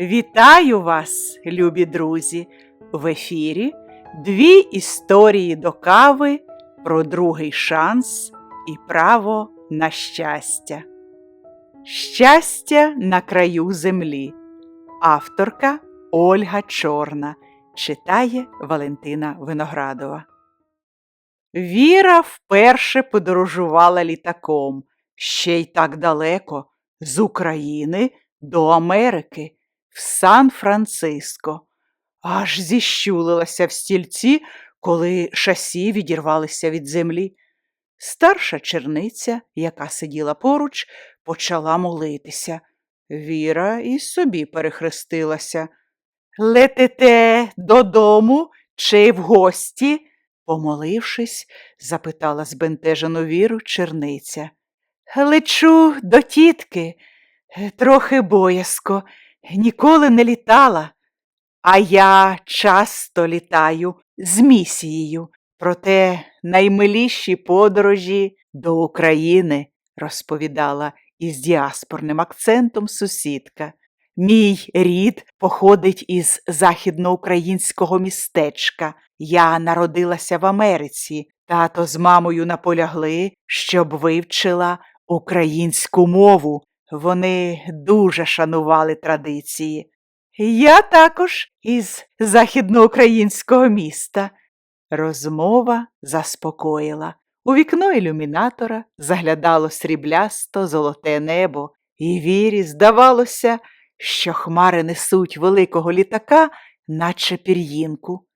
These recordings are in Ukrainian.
Вітаю вас, любі друзі! В ефірі дві історії до кави про другий шанс і право на щастя. Щастя на краю землі. Авторка Ольга Чорна читає Валентина Виноградова. Віра вперше подорожувала літаком ще й так далеко з України до Америки в Сан-Франциско. Аж зіщулилася в стільці, коли шасі відірвалися від землі. Старша черниця, яка сиділа поруч, почала молитися. Віра і собі перехрестилася. Летите додому чи в гості? Помолившись, запитала збентежену віру черниця. Лечу до тітки, трохи боязко, ніколи не літала, а я часто літаю з місією, проте наймиліші подорожі до України, розповідала із діаспорним акцентом сусідка. Мій рід походить із західноукраїнського містечка. Я народилася в Америці. Тато з мамою наполягли, щоб вивчила українську мову. Вони дуже шанували традиції. Я також із західноукраїнського міста. Розмова заспокоїла. У вікно ілюмінатора заглядало сріблясто золоте небо, і вірі здавалося, що хмари несуть великого літака, наче пір'їнку.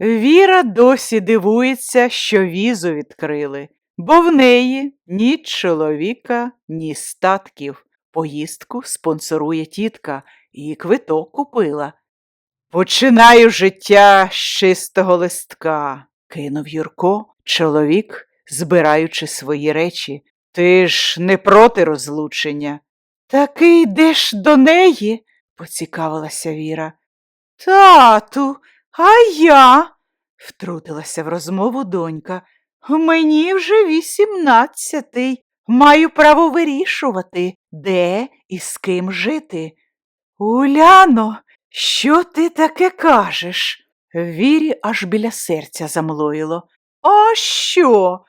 Віра досі дивується, що візу відкрили, бо в неї ні чоловіка, ні статків. Поїздку спонсорує тітка і квиток купила. Починаю життя з чистого листка, кинув Юрко, чоловік, збираючи свої речі. Ти ж не проти розлучення. Таки йдеш до неї, поцікавилася Віра. Тату, а я, втрутилася в розмову донька. Мені вже вісімнадцятий. Маю право вирішувати, де і з ким жити. Уляно, що ти таке кажеш? Вірі аж біля серця замлоїло. А що?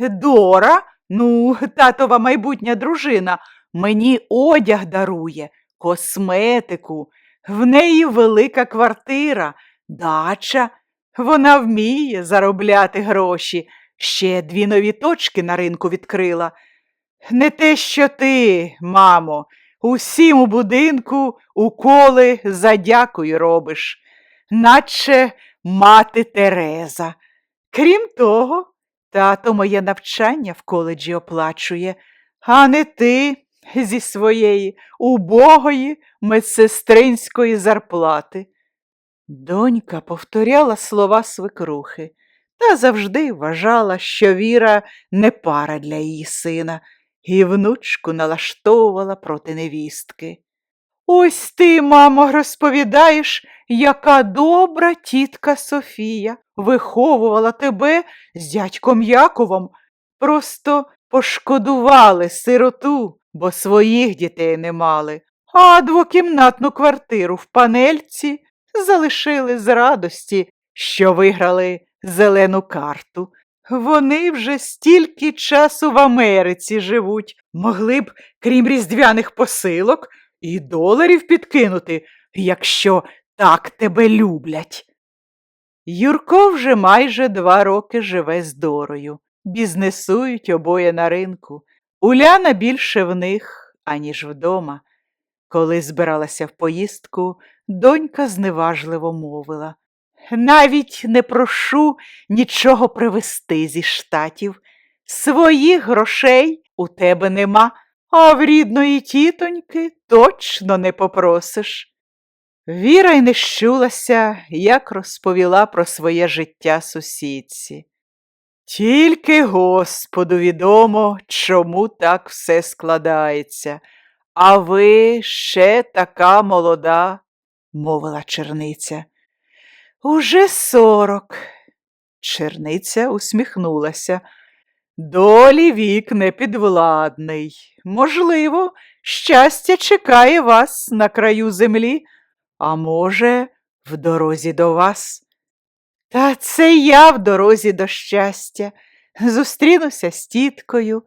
Дора, ну, татова майбутня дружина, мені одяг дарує, косметику, в неї велика квартира, дача. Вона вміє заробляти гроші, ще дві нові точки на ринку відкрила. Не те, що ти, мамо, усім у будинку уколи за дякую робиш, наче мати Тереза. Крім того, тато моє навчання в коледжі оплачує, а не ти зі своєї убогої медсестринської зарплати. Донька повторяла слова свекрухи та завжди вважала, що Віра не пара для її сина і внучку налаштовувала проти невістки. Ось ти, мамо, розповідаєш, яка добра тітка Софія виховувала тебе з дядьком Яковом. Просто пошкодували сироту, бо своїх дітей не мали, а двокімнатну квартиру в панельці залишили з радості, що виграли зелену карту. Вони вже стільки часу в Америці живуть, могли б, крім різдвяних посилок, і доларів підкинути, якщо так тебе люблять. Юрко вже майже два роки живе з Дорою, бізнесують обоє на ринку. Уляна більше в них, аніж вдома. Коли збиралася в поїздку, донька зневажливо мовила навіть не прошу нічого привезти зі штатів. Своїх грошей у тебе нема, а в рідної тітоньки точно не попросиш. Віра й не щулася, як розповіла про своє життя сусідці. Тільки Господу відомо, чому так все складається, а ви ще така молода, мовила черниця. Уже сорок. Черниця усміхнулася. Долі вік непідвладний. Можливо, щастя чекає вас на краю землі, а може, в дорозі до вас. Та це я в дорозі до щастя. Зустрінуся з тіткою.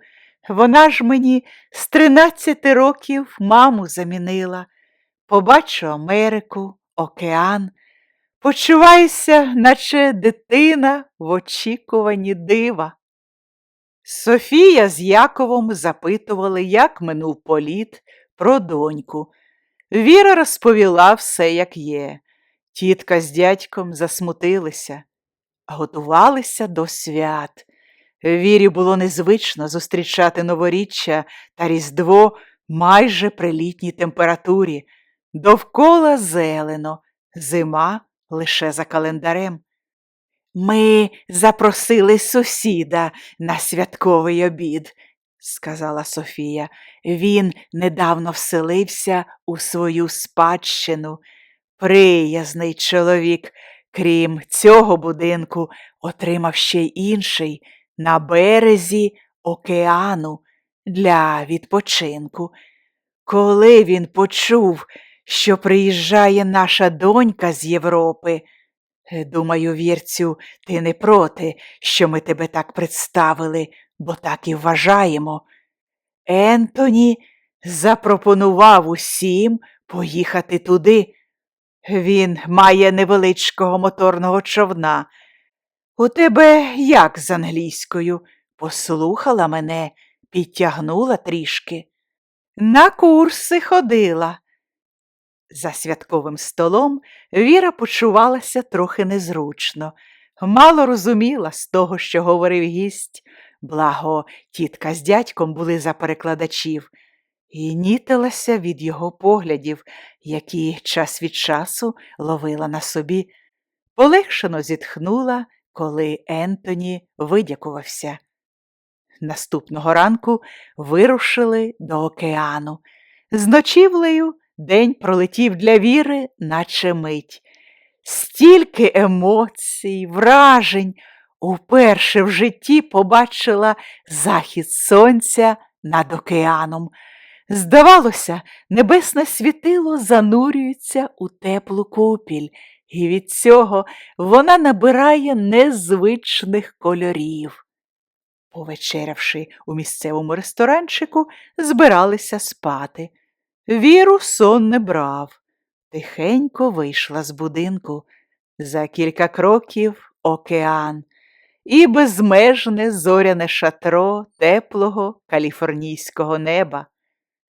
Вона ж мені з тринадцяти років маму замінила. Побачу Америку, океан. Почуваюся, наче дитина в очікуванні дива. Софія з Яковом запитували, як минув політ про доньку. Віра розповіла все, як є. Тітка з дядьком засмутилися, готувалися до свят. Вірі було незвично зустрічати новоріччя та Різдво майже при літній температурі. Довкола зелено, зима лише за календарем. Ми запросили сусіда на святковий обід, сказала Софія. Він недавно вселився у свою спадщину. Приязний чоловік, крім цього будинку, отримав ще й інший на березі океану для відпочинку. Коли він почув, що приїжджає наша донька з Європи, думаю, вірцю, ти не проти, що ми тебе так представили, бо так і вважаємо. Ентоні запропонував усім поїхати туди. Він має невеличкого моторного човна. У тебе як з англійською? Послухала мене, підтягнула трішки. На курси ходила. За святковим столом Віра почувалася трохи незручно, мало розуміла з того, що говорив гість, благо тітка з дядьком були за перекладачів, і нітилася від його поглядів, які час від часу ловила на собі. Полегшено зітхнула, коли Ентоні видякувався. Наступного ранку вирушили до океану. З ночівлею день пролетів для Віри, наче мить. Стільки емоцій, вражень уперше в житті побачила захід сонця над океаном. Здавалося, небесне світило занурюється у теплу купіль, і від цього вона набирає незвичних кольорів. Повечерявши у місцевому ресторанчику, збиралися спати. Віру сон не брав. Тихенько вийшла з будинку. За кілька кроків океан і безмежне зоряне шатро теплого каліфорнійського неба.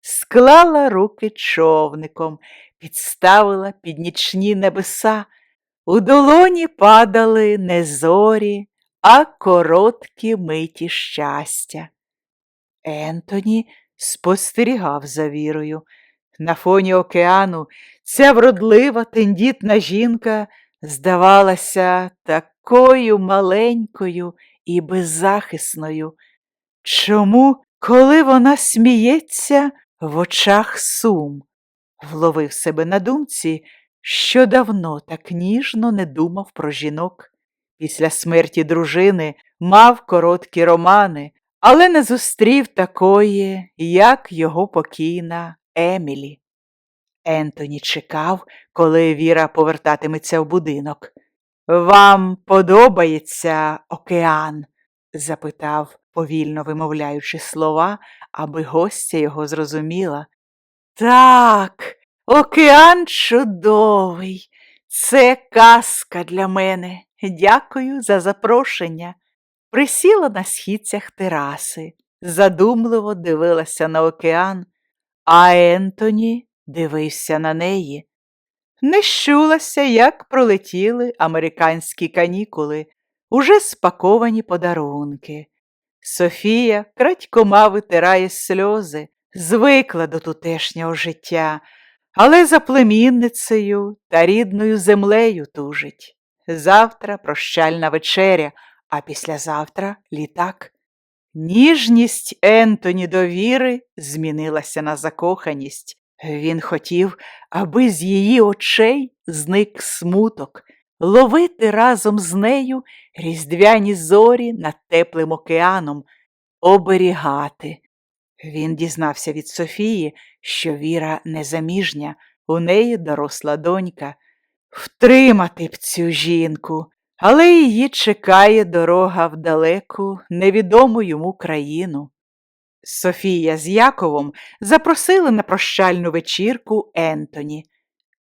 Склала руки човником, підставила під нічні небеса. У долоні падали не зорі, а короткі миті щастя. Ентоні спостерігав за вірою. На фоні океану ця вродлива, тендітна жінка здавалася такою маленькою і беззахисною. Чому, коли вона сміється, в очах сум? Вловив себе на думці, що давно так ніжно не думав про жінок. Після смерті дружини мав короткі романи, але не зустрів такої, як його покійна Емілі. Ентоні чекав, коли Віра повертатиметься в будинок. Вам подобається океан? запитав, повільно вимовляючи слова, аби гостя його зрозуміла. Так, океан чудовий, це казка для мене. Дякую за запрошення. Присіла на східцях тераси, задумливо дивилася на океан, а Ентоні дивився на неї. Не щулася, як пролетіли американські канікули, уже спаковані подарунки. Софія крадькома витирає сльози, звикла до тутешнього життя, але за племінницею та рідною землею тужить. Завтра прощальна вечеря, а післязавтра літак. Ніжність Ентоні до Віри змінилася на закоханість. Він хотів, аби з її очей зник смуток, ловити разом з нею різдвяні зорі над теплим океаном, оберігати. Він дізнався від Софії, що Віра незаміжня, у неї доросла донька. Втримати б цю жінку, але її чекає дорога в далеку, невідому йому країну. Софія з Яковом запросили на прощальну вечірку Ентоні.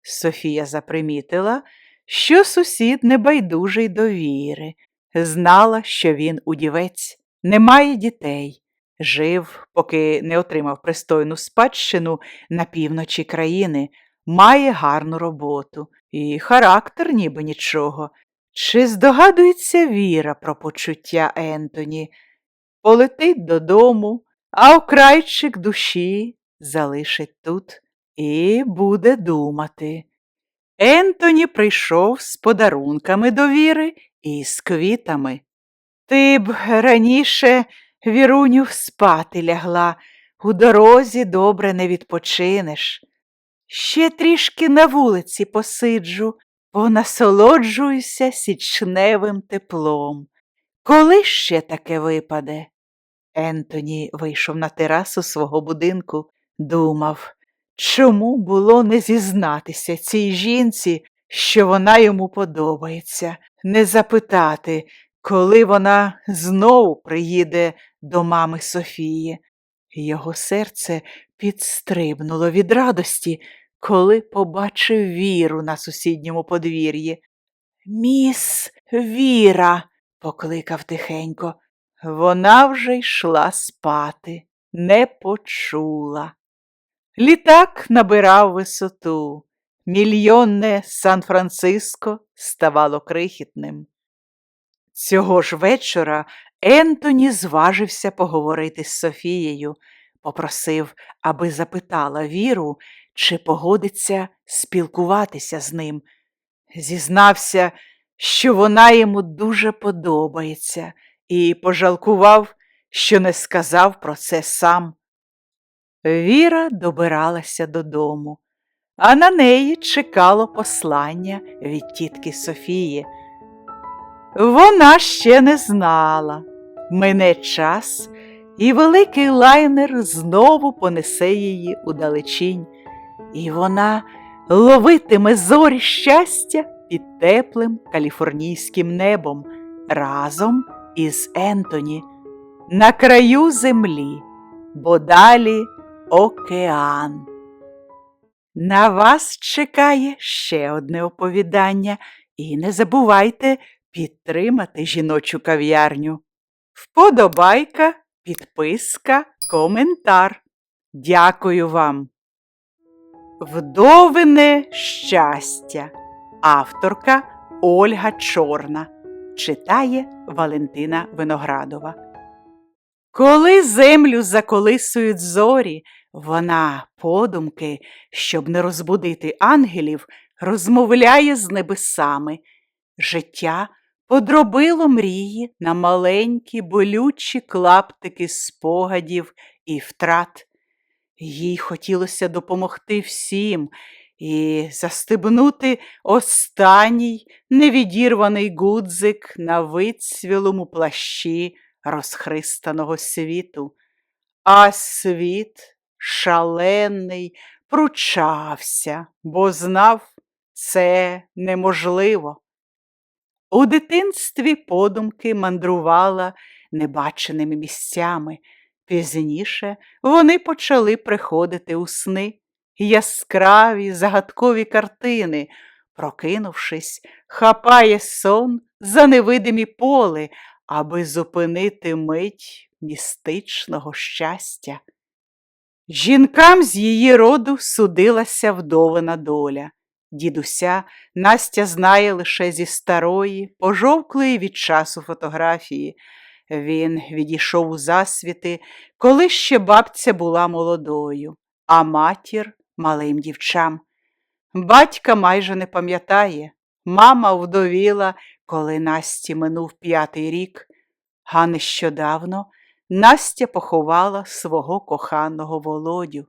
Софія запримітила, що сусід небайдужий до віри, знала, що він удівець, не має дітей, жив, поки не отримав пристойну спадщину на півночі країни, має гарну роботу і характер ніби нічого. Чи здогадується Віра про почуття Ентоні? Полетить додому, а окрайчик душі залишить тут і буде думати. Ентоні прийшов з подарунками до Віри і з квітами. Ти б раніше, Віруню, спати лягла, у дорозі добре не відпочинеш. Ще трішки на вулиці посиджу, понасолоджуюся січневим теплом. Коли ще таке випаде? Ентоні вийшов на терасу свого будинку, думав, чому було не зізнатися цій жінці, що вона йому подобається, не запитати, коли вона знову приїде до мами Софії. Його серце підстрибнуло від радості, коли побачив віру на сусідньому подвір'ї. Міс Віра, покликав тихенько. Вона вже йшла спати, не почула. Літак набирав висоту. Мільйонне Сан-Франциско ставало крихітним. Цього ж вечора Ентоні зважився поговорити з Софією, попросив, аби запитала Віру, чи погодиться спілкуватися з ним. Зізнався, що вона йому дуже подобається, і пожалкував, що не сказав про це сам. Віра добиралася додому, а на неї чекало послання від тітки Софії. Вона ще не знала. Мине час, і великий лайнер знову понесе її удалечінь, і вона ловитиме зорі щастя під теплим каліфорнійським небом разом із Ентоні на краю землі, бо далі океан. На вас чекає ще одне оповідання, і не забувайте підтримати жіночу кав'ярню. Вподобайка, підписка, коментар. Дякую вам. Вдовине щастя. Авторка Ольга Чорна. Читає Валентина Виноградова. Коли землю заколисують зорі, вона, подумки, щоб не розбудити ангелів, розмовляє з небесами. Життя подробило мрії на маленькі болючі клаптики спогадів і втрат. Їй хотілося допомогти всім і застебнути останній невідірваний гудзик на вицвілому плащі розхристаного світу, а світ шалений пручався, бо знав це неможливо. У дитинстві подумки мандрувала небаченими місцями. Пізніше вони почали приходити у сни, яскраві загадкові картини, прокинувшись, хапає сон за невидимі поли, аби зупинити мить містичного щастя. Жінкам з її роду судилася вдовина доля. Дідуся Настя знає лише зі старої, пожовклої від часу фотографії. Він відійшов у засвіти, коли ще бабця була молодою, а матір малим дівчам. Батька майже не пам'ятає. Мама вдовіла, коли Насті минув п'ятий рік, а нещодавно Настя поховала свого коханого володю.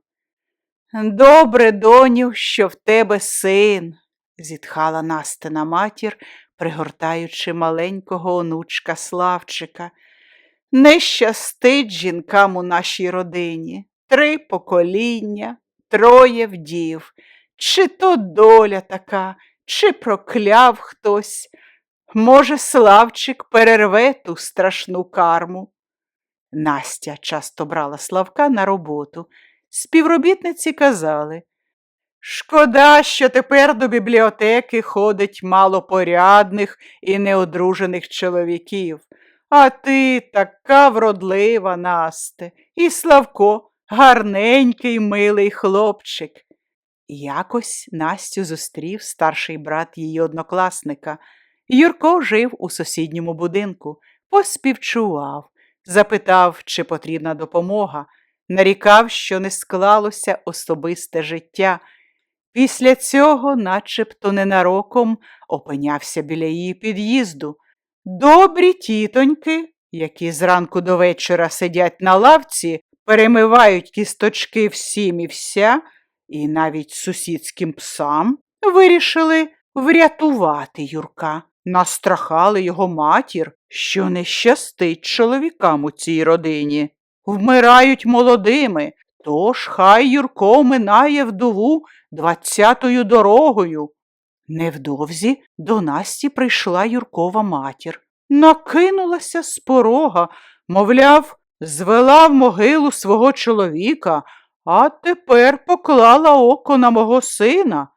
Добре, доню, що в тебе син, зітхала Настина матір, пригортаючи маленького онучка Славчика. Не щастить жінкам у нашій родині. Три покоління, троє вдів. чи то доля така, чи прокляв хтось. Може, Славчик перерве ту страшну карму. Настя часто брала Славка на роботу. Співробітниці казали Шкода, що тепер до бібліотеки ходить мало порядних і неодружених чоловіків. А ти така вродлива, Насте, і Славко гарненький милий хлопчик. Якось Настю зустрів старший брат її однокласника. Юрко жив у сусідньому будинку, поспівчував, запитав, чи потрібна допомога, нарікав, що не склалося особисте життя. Після цього, начебто ненароком, опинявся біля її під'їзду. Добрі тітоньки, які зранку до вечора сидять на лавці, перемивають кісточки всім і вся, і навіть сусідським псам, вирішили врятувати Юрка. Настрахали його матір, що не щастить чоловікам у цій родині. Вмирають молодими, тож хай Юрко минає вдову двадцятою дорогою. Невдовзі до Насті прийшла Юркова матір. Накинулася з порога, мовляв, звела в могилу свого чоловіка, а тепер поклала око на мого сина.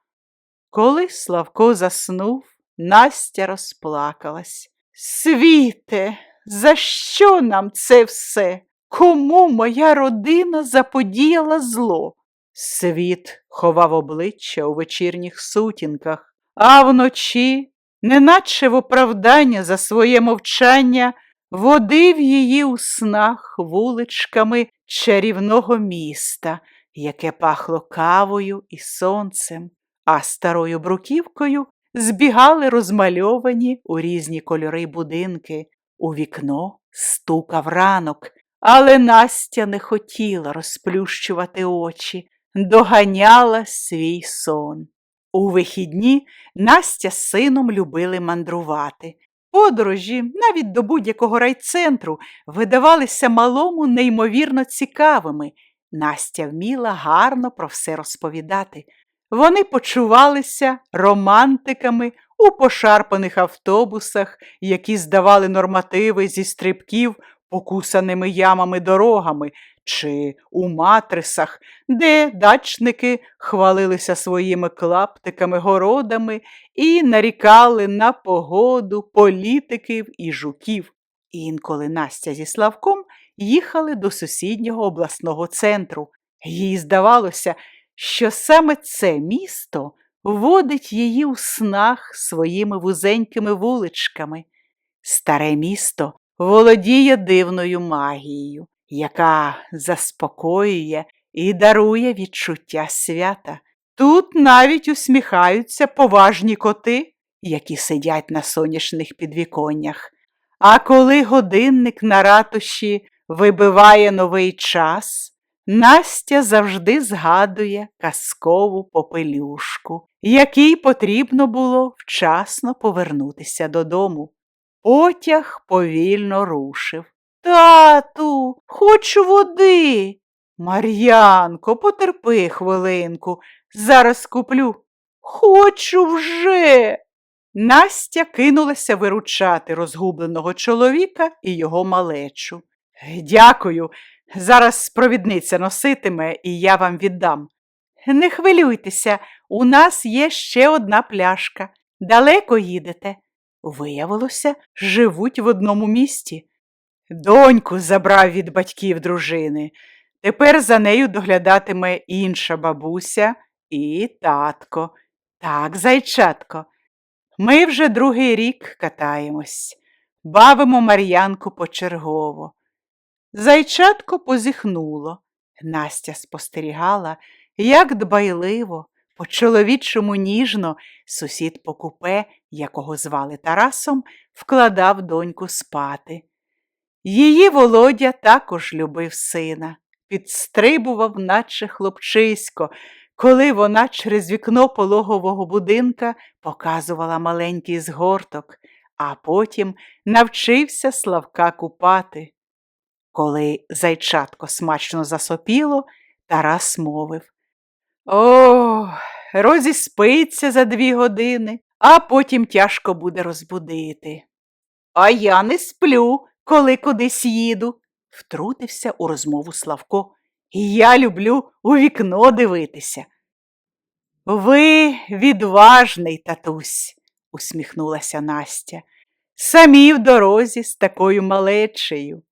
Коли Славко заснув, Настя розплакалась. Світе, за що нам це все? Кому моя родина заподіяла зло? Світ ховав обличчя у вечірніх сутінках, а вночі, неначе в оправдання за своє мовчання, водив її у снах вуличками чарівного міста, яке пахло кавою і сонцем, а старою бруківкою збігали розмальовані у різні кольори будинки. У вікно стукав ранок, але Настя не хотіла розплющувати очі, доганяла свій сон. У вихідні Настя з сином любили мандрувати. Подорожі, навіть до будь-якого райцентру, видавалися малому неймовірно цікавими. Настя вміла гарно про все розповідати. Вони почувалися романтиками у пошарпаних автобусах, які здавали нормативи зі стрибків покусаними ямами дорогами, чи у матрисах, де дачники хвалилися своїми клаптиками городами і нарікали на погоду політиків і жуків. Інколи Настя зі Славком їхали до сусіднього обласного центру. Їй здавалося, що саме це місто водить її у снах своїми вузенькими вуличками. Старе місто володіє дивною магією, яка заспокоює і дарує відчуття свята. Тут навіть усміхаються поважні коти, які сидять на сонячних підвіконнях. А коли годинник на ратуші вибиває новий час, Настя завжди згадує казкову попелюшку, якій потрібно було вчасно повернутися додому. Потяг повільно рушив. Тату, хочу води. Мар'янко, потерпи хвилинку, зараз куплю. Хочу вже. Настя кинулася виручати розгубленого чоловіка і його малечу. Дякую, зараз провідниця носитиме, і я вам віддам. Не хвилюйтеся, у нас є ще одна пляшка. Далеко їдете. Виявилося, живуть в одному місті. Доньку забрав від батьків дружини. Тепер за нею доглядатиме інша бабуся і татко. Так, зайчатко. Ми вже другий рік катаємось, бавимо Мар'янку почергово. Зайчатко позіхнуло. Настя спостерігала, як дбайливо, по чоловічому ніжно сусід по купе, якого звали Тарасом, вкладав доньку спати. Її Володя також любив сина, підстрибував, наче хлопчисько, коли вона через вікно пологового будинка показувала маленький згорток, а потім навчився Славка купати. Коли зайчатко смачно засопіло, Тарас мовив О, розіспиться за дві години, а потім тяжко буде розбудити. А я не сплю, коли кудись їду, втрутився у розмову Славко. Я люблю у вікно дивитися. Ви відважний, татусь, усміхнулася Настя. Самі в дорозі з такою малечею.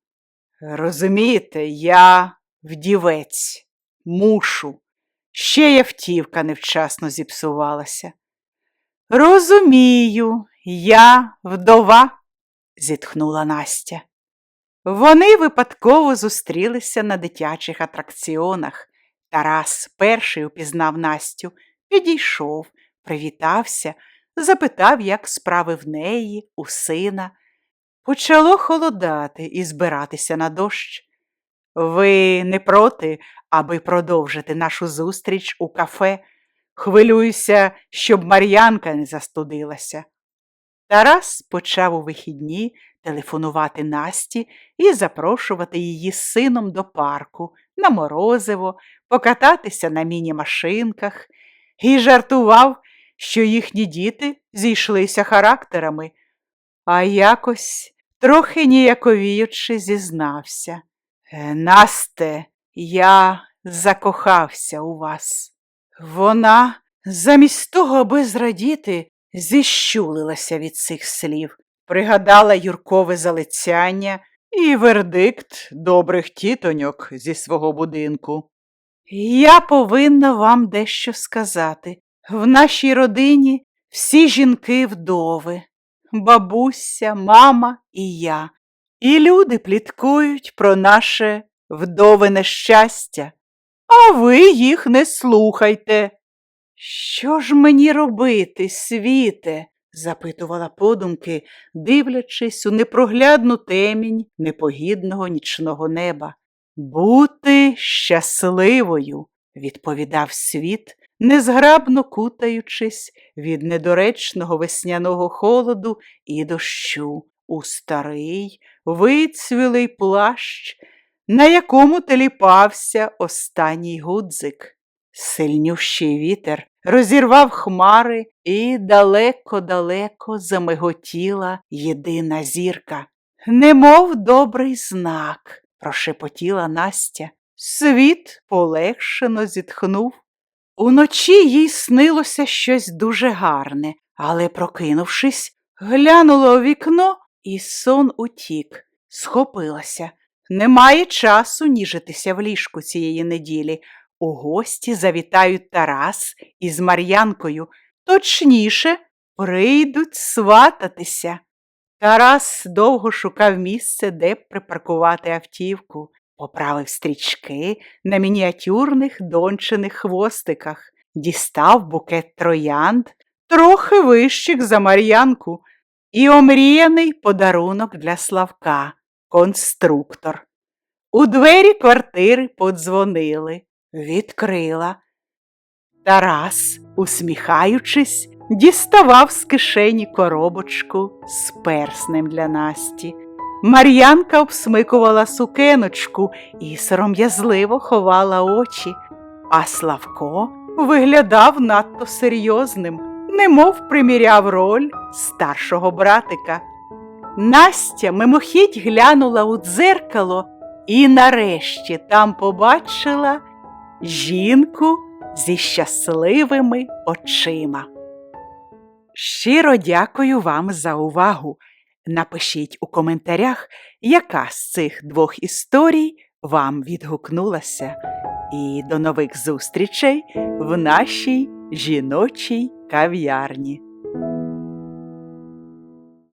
Розумієте, я вдівець, мушу. Ще й автівка невчасно зіпсувалася. Розумію, я вдова, зітхнула Настя. Вони випадково зустрілися на дитячих атракціонах. Тарас перший упізнав Настю, підійшов, привітався, запитав, як справи в неї, у сина. Почало холодати і збиратися на дощ. Ви не проти, аби продовжити нашу зустріч у кафе? Хвилююся, щоб Мар'янка не застудилася. Тарас почав у вихідні телефонувати Насті і запрошувати її з сином до парку, на морозиво, покататися на міні-машинках, і жартував, що їхні діти зійшлися характерами, а якось, трохи ніяковіючи, зізнався. «Е, Насте, я закохався у вас. Вона, замість того, аби зрадіти, зіщулилася від цих слів, пригадала Юркове залицяння і вердикт добрих тітоньок зі свого будинку. Я повинна вам дещо сказати. В нашій родині всі жінки вдови, бабуся, мама і я. І люди пліткують про наше вдовине щастя, а ви їх не слухайте. Що ж мені робити, світе? запитувала подумки, дивлячись у непроглядну темінь непогідного нічного неба. Бути щасливою, відповідав світ, незграбно кутаючись від недоречного весняного холоду і дощу у старий вицвілий плащ, на якому теліпався останній гудзик. Сильнющий вітер розірвав хмари і далеко-далеко замиготіла єдина зірка. Немов добрий знак, прошепотіла Настя. Світ полегшено зітхнув. Уночі їй снилося щось дуже гарне, але, прокинувшись, глянула у вікно, і сон утік, схопилася. Немає часу ніжитися в ліжку цієї неділі. У гості завітають Тарас із Мар'янкою, точніше, прийдуть свататися. Тарас довго шукав місце, де припаркувати автівку, поправив стрічки на мініатюрних дончених хвостиках, дістав букет троянд, трохи вищих за Мар'янку, і омріяний подарунок для Славка, конструктор. У двері квартири подзвонили відкрила. Тарас, усміхаючись, діставав з кишені коробочку з перснем для Насті. Мар'янка обсмикувала сукеночку і сором'язливо ховала очі, а Славко виглядав надто серйозним, немов приміряв роль старшого братика. Настя мимохідь глянула у дзеркало і нарешті там побачила жінку зі щасливими очима. Щиро дякую вам за увагу. Напишіть у коментарях, яка з цих двох історій вам відгукнулася. І до нових зустрічей в нашій жіночій кав'ярні.